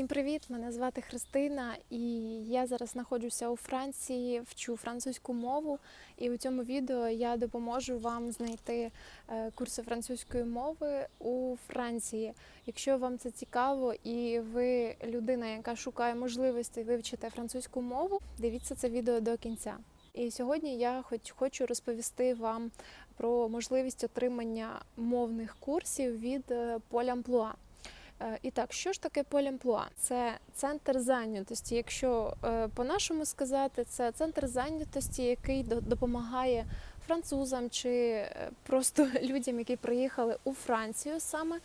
Всім привіт! Мене звати Христина, і я зараз знаходжуся у Франції, вчу французьку мову. І у цьому відео я допоможу вам знайти е, курси французької мови у Франції. Якщо вам це цікаво і ви людина, яка шукає можливості вивчити французьку мову, дивіться це відео до кінця. І сьогодні я хоч хочу розповісти вам про можливість отримання мовних курсів від е, Полямплуа. Е, І так, що ж таке полімплуа? Це центр зайнятості. Якщо е, по-нашому сказати, це центр зайнятості, який до- допомагає французам чи е, просто людям, які приїхали у Францію саме,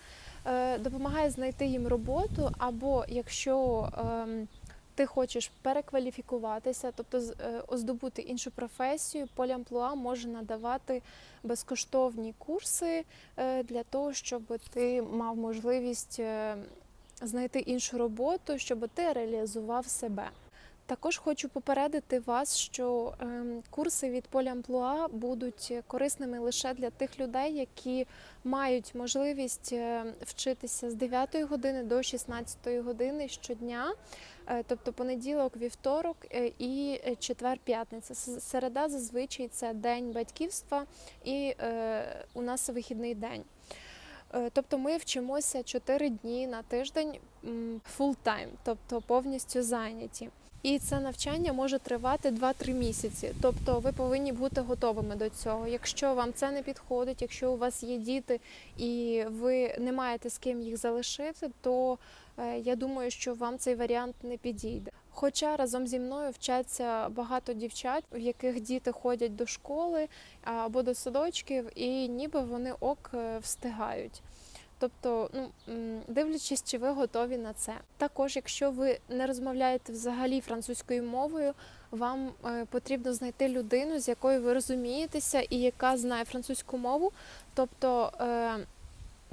допомагає знайти їм роботу, або якщо ем, ти хочеш перекваліфікуватися, тобто е, оздобути іншу професію, поліамплуа може надавати безкоштовні курси е, для того, щоб ти мав можливість е, знайти іншу роботу, щоб ти реалізував себе. Також хочу попередити вас, що ем, курси від Поліамплуа будуть корисними лише для тих людей, які мають можливість вчитися з 9 години до 16 години щодня, тобто понеділок, вівторок е, і четвер-п'ятниця. Середа зазвичай це день батьківства, і е, у нас вихідний день. Е, Тобто ми вчимося 4 дні на тиждень time, тобто повністю зайняті. І це навчання може тривати 2-3 місяці. Тобто ви повинні бути готовими до цього. Якщо вам це не підходить, якщо у вас є діти і ви не маєте з ким їх залишити, то е, я думаю, що вам цей варіант не підійде. Хоча разом зі мною вчаться багато дівчат, в яких діти ходять до школи або до садочків, і ніби вони ок е, встигають. Тобто, ну дивлячись, чи ви готові на це. Також, якщо ви не розмовляєте взагалі французькою мовою, вам е, потрібно знайти людину, з якою ви розумієтеся і яка знає французьку мову. Тобто е,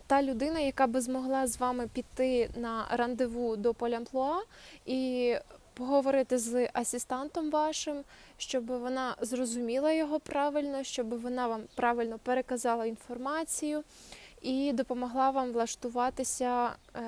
та людина, яка би змогла з вами піти на рандеву до полямплуа і поговорити з асистантом вашим, щоб вона зрозуміла його правильно, щоб вона вам правильно переказала інформацію і допомогла вам влаштуватися е,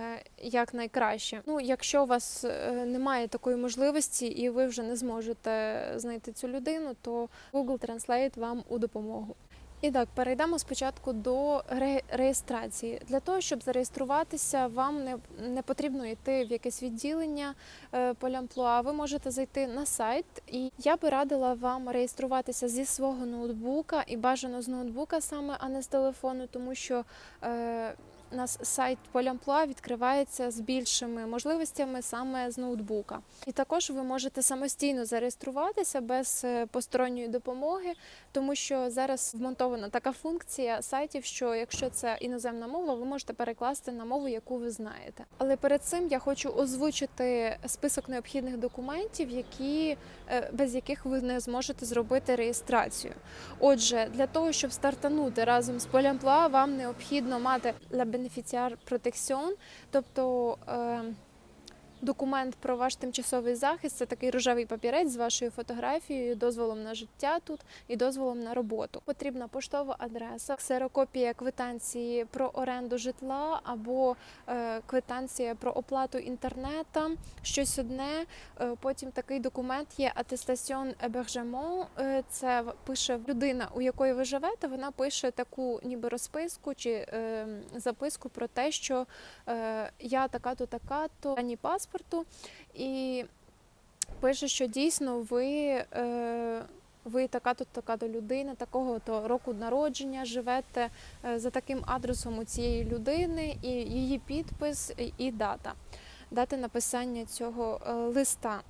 як найкраще. Ну, якщо у вас е, немає такої можливості і ви вже не зможете знайти цю людину, то Google Translate вам у допомогу. І так, перейдемо спочатку до ре- реєстрації. Для того, щоб зареєструватися, вам не, не потрібно йти в якесь відділення е, полямплуа. Ви можете зайти на сайт, і я би радила вам реєструватися зі свого ноутбука і бажано з ноутбука саме, а не з телефону, тому що е, у нас сайт Полямплуа відкривається з більшими можливостями саме з ноутбука. І також ви можете самостійно зареєструватися без е, посторонньої допомоги, тому що зараз вмонтована така функція сайтів, що якщо це іноземна мова, ви можете перекласти на мову, яку ви знаєте. Але перед цим я хочу озвучити список необхідних документів, які е, без яких ви не зможете зробити реєстрацію. Отже, для того, щоб стартанути разом з Полямплуа, вам необхідно мати Beneficiaire Protection, тобто е, документ про ваш тимчасовий захист. Це такий рожевий папірець з вашою фотографією, дозволом на життя тут і дозволом на роботу. Потрібна поштова адреса, ксерокопія квитанції про оренду житла або е, квитанція про оплату інтернета, щось одне. Е, Потім такий документ є Attestation Hébergement. Е, Це пише людина, у якої ви живете. Вона пише таку ніби розписку чи е, записку про те, що е, я така-то, така-то, ані паспорту, і пише, що дійсно ви. Е, ви така-то, така-то людина, такого то року народження, живете е, за таким адресом у цієї людини, і її підпис і- дата, дата написання цього е, листа,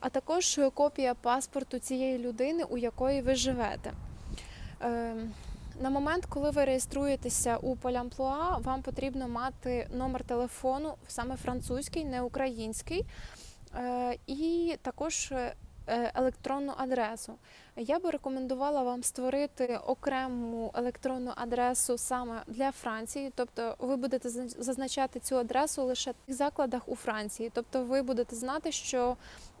а також копія паспорту цієї людини, у якої ви живете. На момент, коли ви реєструєтеся у Полямплуа, вам потрібно мати номер телефону саме французький, не український, е, і також е, електронну адресу. Я би рекомендувала вам створити окрему електронну адресу саме для Франції, тобто ви будете зазначати цю адресу лише в тих закладах у Франції. Тобто ви будете знати, що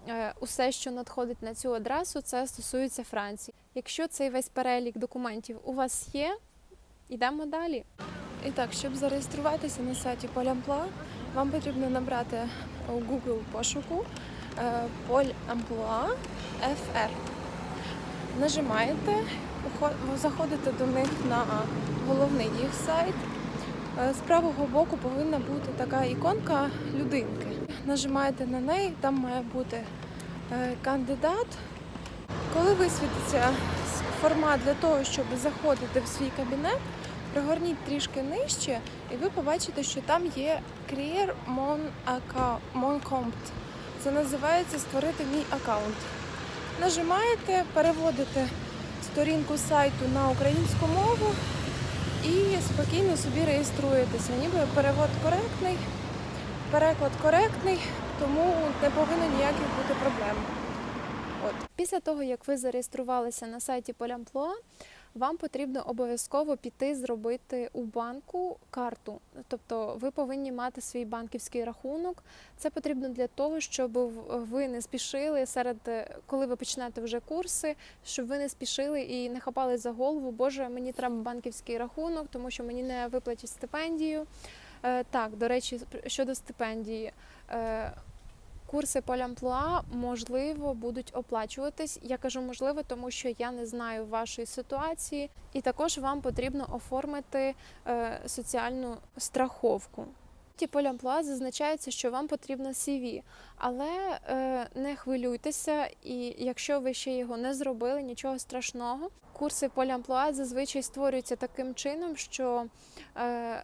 е, усе, що надходить на цю адресу, це стосується Франції. Якщо цей весь перелік документів у вас є, йдемо далі. І так, щоб зареєструватися на сайті Полямпла, Вам потрібно набрати у Google пошуку е, Поль Амплуа FR. Нажимаєте, заходите до них на головний їх сайт. Е, З правого боку повинна бути така іконка людинки. Нажимаєте на неї, там має бути е, кандидат. Коли висвітиться формат для того, щоб заходити в свій кабінет, пригорніть трішки нижче, і ви побачите, що там є Create Mon Account. Це називається Створити мій аккаунт. Нажимаєте, переводите сторінку сайту на українську мову і спокійно собі реєструєтеся. Ніби перевод коректний, переклад коректний, тому не повинно ніяких бути проблем. От. Після того, як ви зареєструвалися на сайті Полямплуа, вам потрібно обов'язково піти зробити у банку карту. Тобто ви повинні мати свій банківський рахунок. Це потрібно для того, щоб ви не спішили серед, е, коли ви почнете вже курси, щоб ви не спішили і не хапали за голову. Боже, мені треба банківський рахунок, тому що мені не виплатять стипендію. Е, Так, до речі, щодо стипендії. Курси полямплуа можливо будуть оплачуватись. Я кажу можливо, тому що я не знаю вашої ситуації, і також вам потрібно оформити е, соціальну страховку. Ті полямплуа зазначається, що вам потрібно CV, але е, не хвилюйтеся, і якщо ви ще його не зробили, нічого страшного. Курси полямплуа зазвичай створюються таким чином, що е,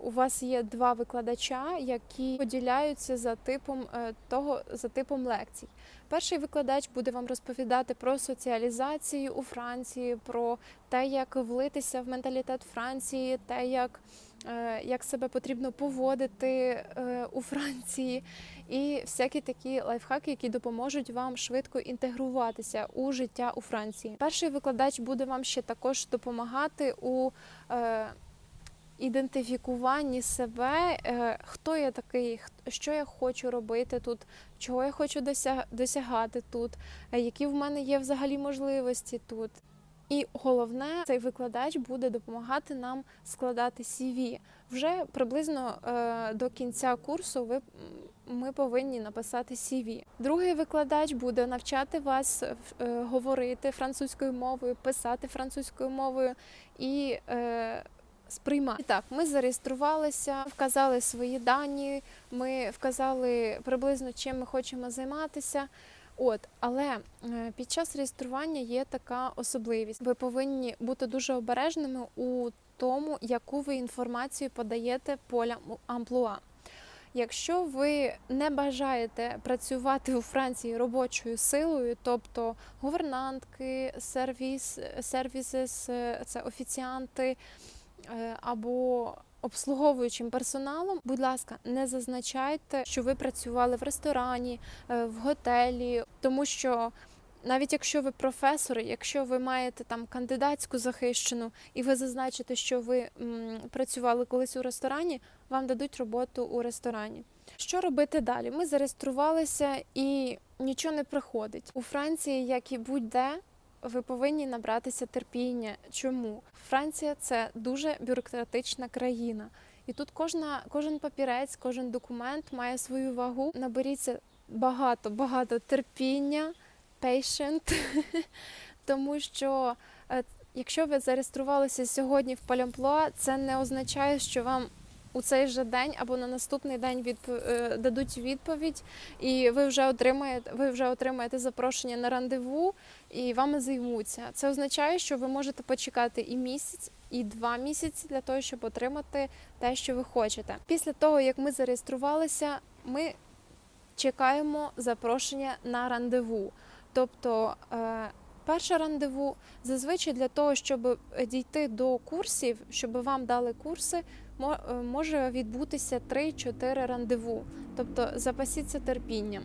у вас є два викладача, які поділяються за типом е, того за типом лекцій. Перший викладач буде вам розповідати про соціалізацію у Франції, про те, як влитися в менталітет Франції, те, як, е, як себе потрібно поводити е, у Франції, і всякі такі лайфхаки, які допоможуть вам швидко інтегруватися у життя у Франції. Перший викладач буде вам ще також допомагати у ідентифікуванні себе, е, хто я такий, що я хочу робити тут, чого я хочу досягати тут, е, які в мене є взагалі можливості тут. І головне, цей викладач буде допомагати нам складати CV. Вже приблизно е, до кінця курсу ви ми повинні написати CV. Другий викладач буде навчати вас говорити французькою мовою, писати французькою мовою і сприймати. І Так, ми зареєструвалися, вказали свої дані, ми вказали приблизно чим ми хочемо займатися. От, але е, під час реєстрування є така особливість. Ви повинні бути дуже обережними у тому, яку ви інформацію подаєте полям амплуа. Якщо ви не бажаєте працювати у Франції робочою силою, тобто гувернантки, сервіс, е, це офіціанти або обслуговуючим персоналом, будь ласка, не зазначайте, що ви працювали в ресторані, е, в готелі, тому що. Навіть якщо ви професор, якщо ви маєте там кандидатську захищену, і ви зазначите, що ви м, працювали колись у ресторані, вам дадуть роботу у ресторані. Що робити далі? Ми зареєструвалися і нічого не приходить. У Франції, як і будь-де, ви повинні набратися терпіння. Чому? Франція це дуже бюрократична країна. І тут кожна, кожен папірець, кожен документ має свою вагу. Наберіться багато, багато терпіння, patient, тому що е, якщо ви зареєструвалися сьогодні в Полямплуа, це не означає, що вам у цей же день або на наступний день відп... е, дадуть відповідь, і ви вже отримаєте, ви вже отримаєте запрошення на рандеву, і вами займуться. Це означає, що ви можете почекати і місяць, і два місяці для того, щоб отримати те, що ви хочете. Після того, як ми зареєструвалися, ми чекаємо запрошення на рандеву. Тобто е, перше рандеву зазвичай для того, щоб дійти до курсів, щоб вам дали курси, е, може відбутися 3-4 рандеву. Тобто запасіться терпінням.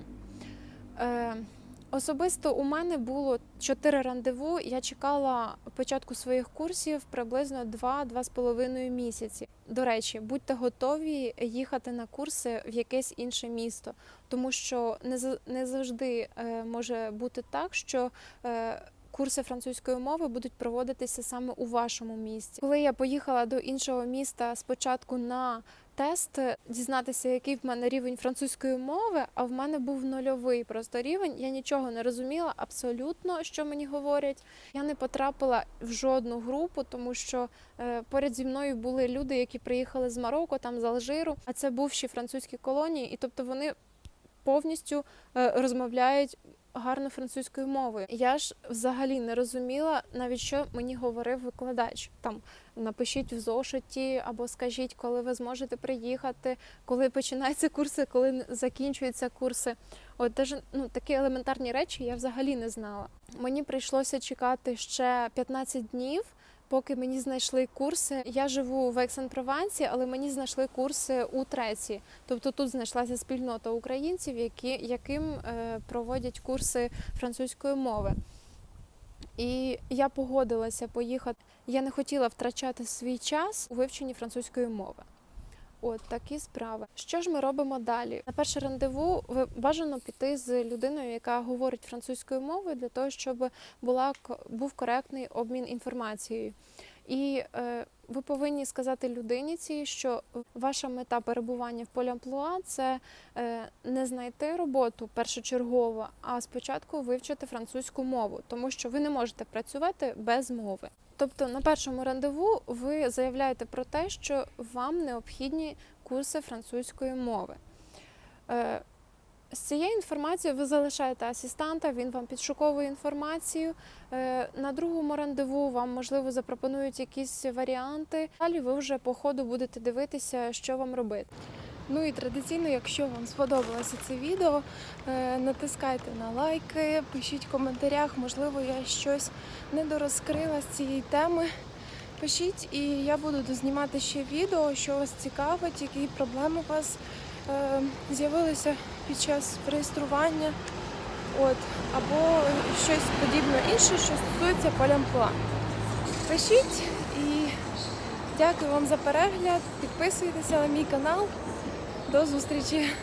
Особисто у мене було 4 рандеву. Я чекала початку своїх курсів приблизно 2-2,5 місяці. До речі, будьте готові їхати на курси в якесь інше місто, тому що не не завжди е, може бути так, що е, курси французької мови будуть проводитися саме у вашому місті. Коли я поїхала до іншого міста спочатку на тест дізнатися, який в мене рівень французької мови, а в мене був нульовий просто рівень. Я нічого не розуміла абсолютно, що мені говорять. Я не потрапила в жодну групу, тому що е, поряд зі мною були люди, які приїхали з Марокко, там з Алжиру, а це бувші французькі колонії, і тобто вони повністю е, розмовляють гарно французькою мовою. Я ж взагалі не розуміла навіть що мені говорив викладач. Там напишіть в зошиті або скажіть, коли ви зможете приїхати, коли починаються курси, коли закінчуються курси. От теж ну такі елементарні речі я взагалі не знала. Мені прийшлося чекати ще 15 днів. Поки мені знайшли курси, я живу в Ексан-Провансі, але мені знайшли курси у Треці. Тобто тут знайшлася спільнота українців, які, яким е, проводять курси французької мови. І я погодилася поїхати. Я не хотіла втрачати свій час у вивченні французької мови. От такі справи. Що ж ми робимо далі? На перше рандеву ви бажано піти з людиною, яка говорить французькою мовою, для того, щоб була був коректний обмін інформацією. І е, ви повинні сказати людині цій, що ваша мета перебування в полі амплуа – це е, не знайти роботу першочергово, а спочатку вивчити французьку мову, тому що ви не можете працювати без мови. Тобто на першому рандеву ви заявляєте про те, що вам необхідні курси французької мови. Е, З цією інформацією ви залишаєте асистента, він вам підшуковує інформацію. Е, На другому рандеву вам можливо запропонують якісь варіанти. Далі ви вже по ходу будете дивитися, що вам робити. Ну і традиційно, якщо вам сподобалося це відео, е, натискайте на лайки, пишіть в коментарях, можливо, я щось недорозкрила з цієї теми. Пишіть, і я буду дознімати ще відео, що вас цікавить, які проблеми у вас е, з'явилися під час реєстрування, от, або щось подібне інше, що стосується полямпла. Пишіть і дякую вам за перегляд. Підписуйтеся на мій канал. До зустрічі!